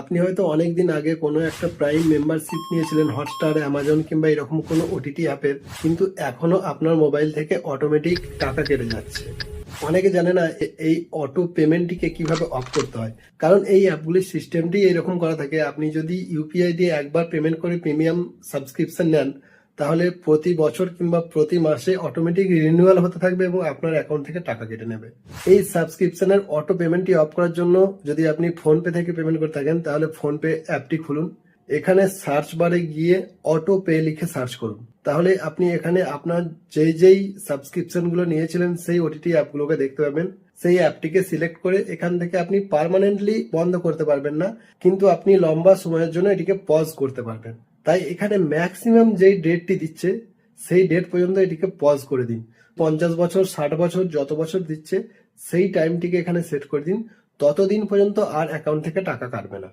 আপনি হয়তো অনেকদিন আগে কোনো একটা প্রাইম মেম্বারশিপ নিয়েছিলেন হটস্টার অ্যামাজন কিংবা এরকম কোনো ওটিটি অ্যাপের কিন্তু এখনও আপনার মোবাইল থেকে অটোমেটিক টাকা কেটে যাচ্ছে। অনেকে জানে না এই অটো পেমেন্টটিকে কীভাবে অফ করতে হয়। কারণ এই অ্যাপগুলির সিস্টেমটি এরকম করা থাকে, আপনি যদি ইউপিআই দিয়ে একবার পেমেন্ট করে প্রিমিয়াম সাবস্ক্রিপশন নেন তাহলে প্রতি বছর কিংবা প্রতি মাসে অটোমেটিক রিনিউয়াল হতে থাকবে এবং আপনার অ্যাকাউন্ট থেকে টাকা কেটে নেবে। এই সাবস্ক্রিপশনের অটো পেমেন্টটি অফ করার জন্য যদি আপনি ফোন পে থেকে পেমেন্ট করে থাকেন, তাহলে ফোন পে অ্যাপটি খুলুন। এখানে সার্চ বারে গিয়ে অটো পে লিখে সার্চ করুন। তাহলে আপনি এখানে আপনার যেই যেই সাবস্ক্রিপশনগুলো নিয়েছিলেন, সেই ওটিটি অ্যাপগুলোকে দেখতে পাবেন। সেই অ্যাপটিকে সিলেক্ট করে এখান থেকে আপনি পার্মানেন্টলি বন্ধ করতে পারবেন না, কিন্তু আপনি লম্বা সময়ের জন্য এটিকে পজ করতে পারবেন। তাই এখানে ম্যাক্সিমাম যেই ডেটটি দিচ্ছে, সেই ডেট পর্যন্ত এটিকে পজ করে দিন। পঞ্চাশ বছর, ষাট বছর, যত বছর দিচ্ছে, সেই টাইমটিকে এখানে সেট করে দিন। ততদিন পর্যন্ত আর অ্যাকাউন্ট থেকে টাকা কাটবে না।